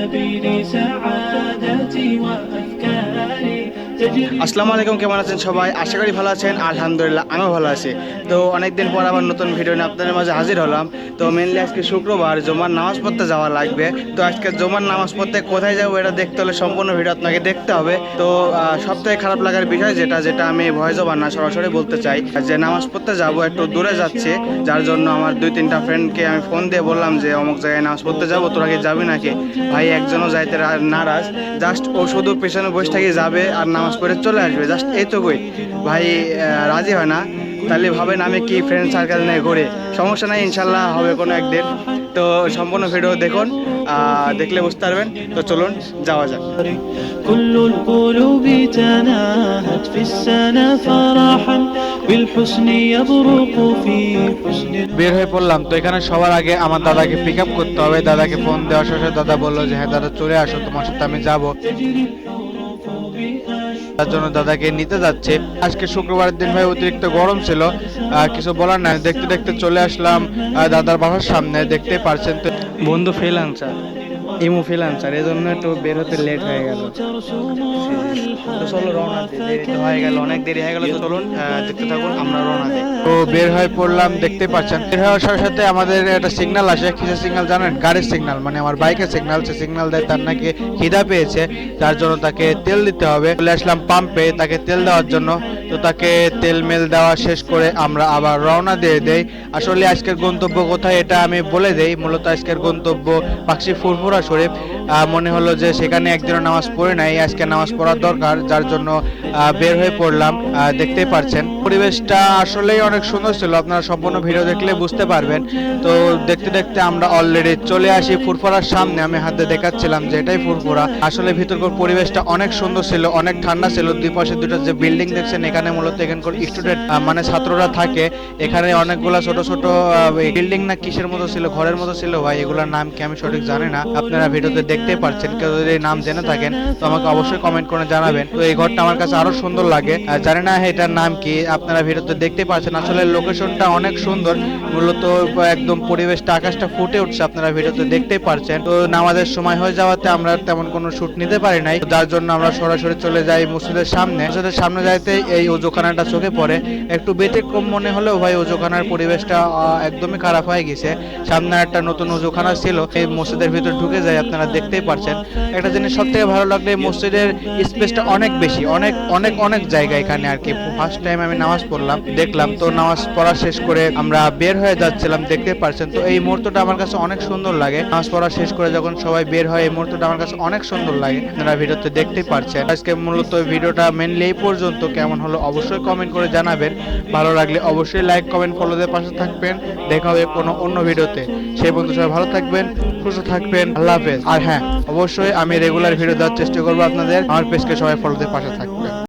happiness. আসসালামু আলাইকুম, কেমন আছেন সবাই? আশা করি ভালো আছেন। আলহামদুলিল্লাহ, আমিও ভালো আছি। তো অনেকদিন পর আবার নতুন ভিডিও নিয়ে আপনাদের মাঝে হাজির হলাম। তো মেনলি আজকে শুক্রবার, জমার নামাজ পড়তে যাওয়া লাগবে। তো আজকে জমার নামাজ পড়তে কোথায় যাব এটা দেখতে হলে সম্পূর্ণ ভিডিও আপনাকে দেখতে হবে। তো সবথেকে খারাপ লাগার বিষয় যেটা যেটা আমি ভয় জবান না, সরাসরি বলতে চাই, যে নামাজ পড়তে যাব একটু দূরে যাচ্ছে, যার জন্য আমার দুই তিনটা ফ্রেন্ডকে আমি ফোন দিয়ে বললাম যে, অমুক জায়গায় নামাজ পড়তে যাব, তোরা কি যাবি নাকি? ভাই একজনও যাইতে নারাজ। জাস্ট ও শুধু পেছনে বসে থেকে যাবে, আর নামাজ পড়ে চলে আসবে জাস্ট এইটুকুই ভাই আহ, রাজি হয় না তাহলে ভাবেন আমি কি ফ্রেন্ড সার্কেল নিয়ে ঘুরে সমস্যা নাই ইনশাল্লাহ হবে কোনো একদিন তো সম্পূর্ণ ভিডিও দেখুন আহ, দেখলে বুঝতে পারবেন তো চলুন যাওয়া যাক كل القلوب تناهت في السنة فرحا بالحسن يبرق في حسن বের হয়ে পড়লাম তো এখানে সবার আগে আমার দাদাকে পিক আপ করতে হবে দাদাকে ফোন দেওয়ার সাথে সাথে দাদা বললো যে হ্যাঁ দাদা চলে আসো তোমার সাথে আমি যাবো تجري الحروف بأشواق তার জন্য দাদাকে নিতে যাচ্ছে। আজকে শুক্রবারের দিন ভাই অতিরিক্ত গরম ছিল। কিছু বলার নাই। দেখতে দেখতে চলে আসলাম দাদার বাসার সামনে। দেখতে পারছেন তো? বন্ধু ফেল আনসার ইমো ফ্রিলান্সার এই জন্য একটু বের হতে লেট হয়ে গেল। চলো রওনা হয়ে গেল অনেক দেরি হয়ে গেল তো চলুন দেখতে থাকুন আমরা রওনা দিই। তো বের হয়ে পড়লাম দেখতে পাচ্ছেন। বের হওয়ার সাথে সাথে আমাদের একটা সিগন্যাল আসে কিসের সিগনাল জানেন? গাড়ির সিগন্যাল মানে আমার বাইকের সিগনাল সে সিগনাল দেয় তার নাকি খিদা পেয়েছে তার জন্য তাকে তেল দিতে হবে। চলে আসলাম পাম্পে তাকে তেল দেওয়ার জন্য। তো তাকে তেল মেল দেওয়া শেষ করে আমরা আবার রওনা দিয়ে দেই। আসলে আজকের গন্তব্য কোথায় এটা আমি বলে দেই। মূলত আজকের গন্তব্য পাখি ফুরফুরা শরীফ মনে হলো যে সেখানে একদিনও নামাজ পড়ে নাই, আজকে নামাজ পড়ার দরকার, যার জন্য বের হয়ে পড়লাম দেখতেই পারছেন। পরিবেশটা আসলেই অনেক সুন্দর ছিল, আপনারা সম্পূর্ণ ভিডিও দেখলে বুঝতে পারবেন। তো দেখতে দেখতে আমরা অলরেডি চলে আসি ফুরফুরার সামনে, আমি হাতে দেখাচ্ছিলাম যে এটাই ফুরফুরা। আসলে ভিতরকার পরিবেশটা অনেক সুন্দর ছিল, অনেক ঠান্ডা ছিল, দুই পাশে দুটো যে বিল্ডিং দেখছেন, এখানে মূলত এখানকার স্টুডেন্ট মানে ছাত্ররা থাকে। এখানে অনেকগুলা ছোট ছোট বিল্ডিং না কিসের মতো ছিল, ঘরের মতো ছিল ভাই, এগুলোর নাম কি আমি সঠিক জানি না। আপনারা ভিডিওতে দেখতেই পারছেন, কেউ যদি নাম জেনে থাকেন, তো আমাকে অবশ্যই কমেন্ট করে জানাবেন। তো এই ঘরটা আমার কাছে আরও সুন্দর লাগে। জানি না এটার নাম কি, আপনারা ভিডিওতে দেখতে পাচ্ছেন। আসলে লোকেশনটা অনেক সুন্দর, মূলত একদম পরিবেশটা, আকাশটা ফুটে উঠছে, আপনারা ভিডিওতে দেখতে পারছেন। তো নামাজের সময় হয়ে যাওয়াতে আমরা তেমন কোনো শুট নিতে পারি নাই। যার জন্য আমরা সরাসরি চলে যাই মসজিদের সামনে। মসজিদের সামনে যাইতে এই ওজোখানাটা চোখে পড়ে। একটু ব্যতিক্রম মনে হলেও ভাই ওজোখানার পরিবেশটা একদমই খারাপ হয়ে গেছে। সামনে একটা নতুন ওজোখানা ছিল এই মসজিদের ভিতর ঢুকে যায় আপনারা দেখতেই পারছেন। একটা জিনিস সব থেকে ভালো লাগল মসজিদের স্পেসটা অনেক বেশি, অনেক অনেক অনেক জায়গা এখানে আর কি। ফার্স্ট টাইম আমি নামাজ পড়লাম, দেখলাম, তো নামাজ পড়া শেষ করে আমরা বের হয়ে যাচ্ছিলাম দেখতে পারছেন। তো এই মুহূর্তটা আমার কাছে অনেক সুন্দর লাগে। নামাজ পড়া শেষ করে যখন সবাই বের হয়, এই মুহূর্তটা আমার কাছে অনেক সুন্দর লাগে। আপনারা ভিডিওতে দেখতেই পারছেন। আজকে মূলত ভিডিওটা মেনলি এই পর্যন্ত। কেমন হলো অবশ্যই কমেন্ট করে জানাবেন। ভালো লাগলে অবশ্যই লাইক কমেন্ট ফলোদের পাশে থাকবেন। দেখা হবে কোনো অন্য ভিডিওতে। সেই পর্যন্ত সবাই ভালো থাকবেন, সুস্থ থাকবেন। আল্লাহ হাফেজ। আর হ্যাঁ অবশ্যই আমি রেগুলার ভিডিও দেওয়ার চেষ্টা করব আপনাদের। আমার পেজকে সবাই ফলোদের পাশে থাকবেন।